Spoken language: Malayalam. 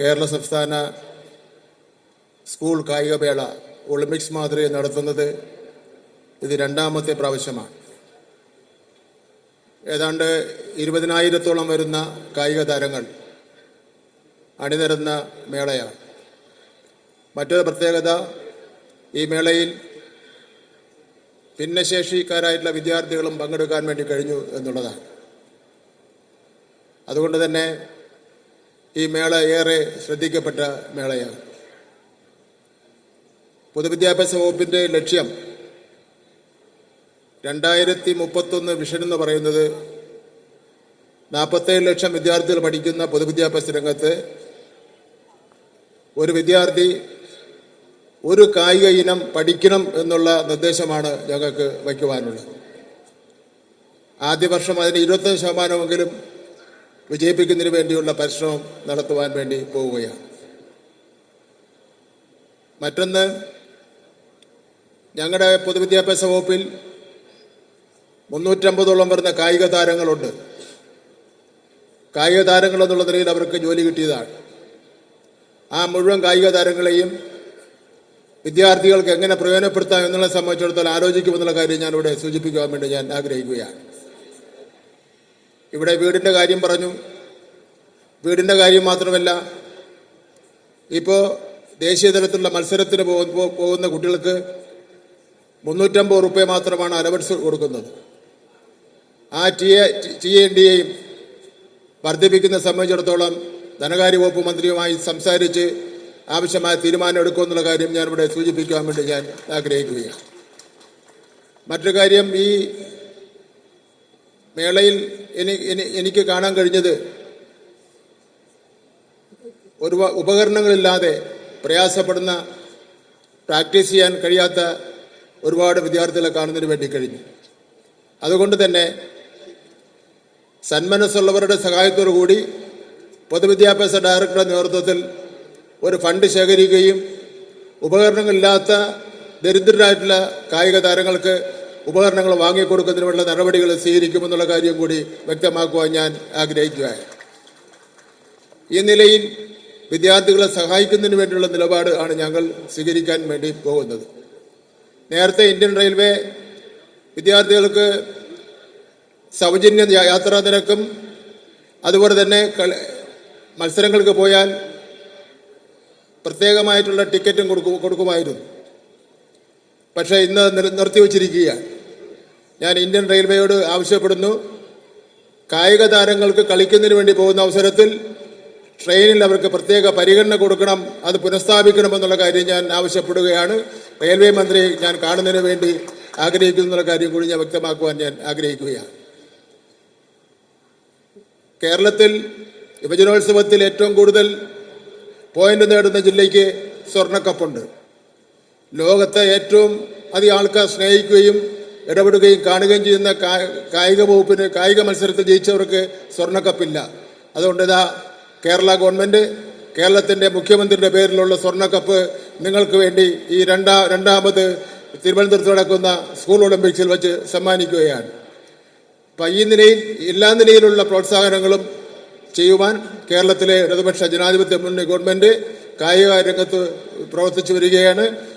കേരള സംസ്ഥാന സ്കൂൾ കായികമേള ഒളിമ്പിക്സ് മാതൃ നടത്തുന്നത് ഇത് രണ്ടാമത്തെ പ്രാവശ്യമാണ്. ഏതാണ്ട് ഇരുപതിനായിരത്തോളം വരുന്ന കായിക താരങ്ങൾ അണിനിരന്ന മേളയാണ്. മറ്റൊരു പ്രത്യേകത ഈ മേളയിൽ ഭിന്നശേഷിക്കാരായിട്ടുള്ള വിദ്യാർത്ഥികളും പങ്കെടുക്കാൻ വേണ്ടി കഴിഞ്ഞു എന്നുള്ളതാണ്. അതുകൊണ്ട് തന്നെ ഈ മേള ഏറെ ശ്രദ്ധിക്കപ്പെട്ട മേളയാണ്. പൊതുവിദ്യാഭ്യാസ വകുപ്പിന്റെ ലക്ഷ്യം രണ്ടായിരത്തി മുപ്പത്തൊന്ന് വിഷൻ എന്ന് പറയുന്നത് നാൽപ്പത്തേഴ് ലക്ഷം വിദ്യാർത്ഥികൾ പഠിക്കുന്ന പൊതുവിദ്യാഭ്യാസ രംഗത്ത് ഒരു വിദ്യാർത്ഥി ഒരു കായിക ഇനം പഠിക്കണം എന്നുള്ള നിർദ്ദേശമാണ് ഞങ്ങൾക്ക് വയ്ക്കുവാനുള്ളത്. ആദ്യ വർഷം അതിന് ഇരുപത്തഞ്ച് ശതമാനമെങ്കിലും വിജയിപ്പിക്കുന്നതിന് വേണ്ടിയുള്ള പരിശ്രമം നടത്തുവാൻ വേണ്ടി പോവുകയാണ്. മറ്റൊന്ന് ഞങ്ങളുടെ പൊതുവിദ്യാഭ്യാസ വകുപ്പിൽ മുന്നൂറ്റമ്പതോളം വരുന്ന കായിക താരങ്ങളുണ്ട്. കായിക താരങ്ങൾ എന്നുള്ള നിലയിൽ അവർക്ക് ജോലി കിട്ടിയതാണ്. ആ മുഴുവൻ കായിക താരങ്ങളെയും വിദ്യാർത്ഥികൾക്ക് എങ്ങനെ പ്രയോജനപ്പെടുത്താം എന്നുള്ളതിനെ സംബന്ധിച്ചിടത്തോളം ആലോചിക്കുമെന്നുള്ള കാര്യം ഞാനിവിടെ സൂചിപ്പിക്കുവാൻ വേണ്ടി ഞാൻ ആഗ്രഹിക്കുകയാണ്. ഇവിടെ വീടിന്റെ കാര്യം പറഞ്ഞു. വീടിന്റെ കാര്യം മാത്രമല്ല ഇപ്പോൾ ദേശീയ തലത്തിലുള്ള മത്സരത്തിന് പോകുന്ന കുട്ടികൾക്ക് മുന്നൂറ്റമ്പത് റുപ്യ മാത്രമാണ് അലവൻസ് കൊടുക്കുന്നത്. ആ T A T N D എയും വർദ്ധിപ്പിക്കുന്ന സംബന്ധിച്ചിടത്തോളം ധനകാര്യ വകുപ്പ് മന്ത്രിയുമായി സംസാരിച്ച് ആവശ്യമായ തീരുമാനം എടുക്കുമെന്നുള്ള കാര്യം ഞാനിവിടെ സൂചിപ്പിക്കാൻ വേണ്ടി ഞാൻ ആഗ്രഹിക്കുകയാണ്. മറ്റൊരു കാര്യം ഈ മേളയിൽ എനിക്ക് കാണാൻ കഴിഞ്ഞത് ഒരു ഉപകരണങ്ങളില്ലാതെ പ്രയാസപ്പെടുന്ന പ്രാക്ടീസ് ചെയ്യാൻ കഴിയാത്ത ഒരുപാട് വിദ്യാർത്ഥികളെ കാണുന്നതിന് വേണ്ടി കഴിഞ്ഞു. അതുകൊണ്ട് തന്നെ സന്മനസ്സുള്ളവരുടെ സഹായത്തോടു കൂടി പൊതുവിദ്യാഭ്യാസ ഡയറക്ടറുടെ നേതൃത്വത്തിൽ ഒരു ഫണ്ട് ശേഖരിക്കുകയും ഉപകരണങ്ങളില്ലാത്ത ദരിദ്രരായിട്ടുള്ള കായിക താരങ്ങൾക്ക് ഉപകരണങ്ങൾ വാങ്ങിക്കൊടുക്കുന്നതിനുള്ള നടപടികൾ സ്വീകരിക്കുമെന്നുള്ള കാര്യം കൂടി വ്യക്തമാക്കുവാൻ ഞാൻ ആഗ്രഹിക്കുകയാണ്. ഈ നിലയിൽ വിദ്യാർത്ഥികളെ സഹായിക്കുന്നതിന് വേണ്ടിയുള്ള നിലപാട് ആണ് ഞങ്ങൾ സ്വീകരിക്കാൻ വേണ്ടി പോകുന്നത്. നേരത്തെ ഇന്ത്യൻ റെയിൽവേ വിദ്യാർത്ഥികൾക്ക് സൗജന്യ യാത്രാ നിരക്കും അതുപോലെ തന്നെ മത്സരങ്ങൾക്ക് പോയാൽ പ്രത്യേകമായിട്ടുള്ള ടിക്കറ്റും കൊടുക്കും കൊടുക്കുമായിരുന്നു. പക്ഷേ ഇന്ന് നിർ- നിർത്തിവച്ചിരിക്കുകയാണ്. ഞാൻ ഇന്ത്യൻ റെയിൽവേയോട് ആവശ്യപ്പെടുന്നു. കായിക താരങ്ങൾക്ക് കളിക്കുന്നതിന് വേണ്ടി പോകുന്ന അവസരത്തിൽ ട്രെയിനിൽ അവർക്ക് പ്രത്യേക പരിഗണന കൊടുക്കണം അത് പുനഃസ്ഥാപിക്കണമെന്നുള്ള കാര്യം ഞാൻ ആവശ്യപ്പെടുകയാണ്. റെയിൽവേ മന്ത്രി ഞാൻ കാണുന്നതിന് വേണ്ടി ആഗ്രഹിക്കുന്ന കാര്യം കൂടി ഞാൻ വ്യക്തമാക്കുവാൻ ഞാൻ ആഗ്രഹിക്കുകയാണ്. കേരളത്തിൽ യുവജനോത്സവത്തിൽ ഏറ്റവും കൂടുതൽ പോയിന്റ് നേടുന്ന ജില്ലയ്ക്ക് സ്വർണക്കപ്പുണ്ട്. ലോകത്തെ ഏറ്റവും അധികം ആൾക്കാർ സ്നേഹിക്കുകയും ഇടപെടുകയും കാണുകയും ചെയ്യുന്ന കായിക വകുപ്പിന് കായിക മത്സരത്തിൽ ജയിച്ചവർക്ക് സ്വർണക്കപ്പില്ല. അതുകൊണ്ട് ഇതാ കേരള ഗവൺമെന്റ് കേരളത്തിന്റെ മുഖ്യമന്ത്രിയുടെ പേരിലുള്ള സ്വർണക്കപ്പ് നിങ്ങൾക്ക് വേണ്ടി ഈ രണ്ടാ രണ്ടാമത് തിരുവനന്തപുരത്ത് നടക്കുന്ന സ്കൂൾ ഒളിമ്പിക്സിൽ വെച്ച് സമ്മാനിക്കുകയാണ്. അപ്പം ഈ നിലയിൽ എല്ലാ നിലയിലുള്ള പ്രോത്സാഹനങ്ങളും ചെയ്യുവാൻ കേരളത്തിലെ ഇടതുപക്ഷ ജനാധിപത്യ മുന്നണി ഗവൺമെന്റ് കായിക രംഗത്ത് പ്രവർത്തിച്ചു വരികയാണ്.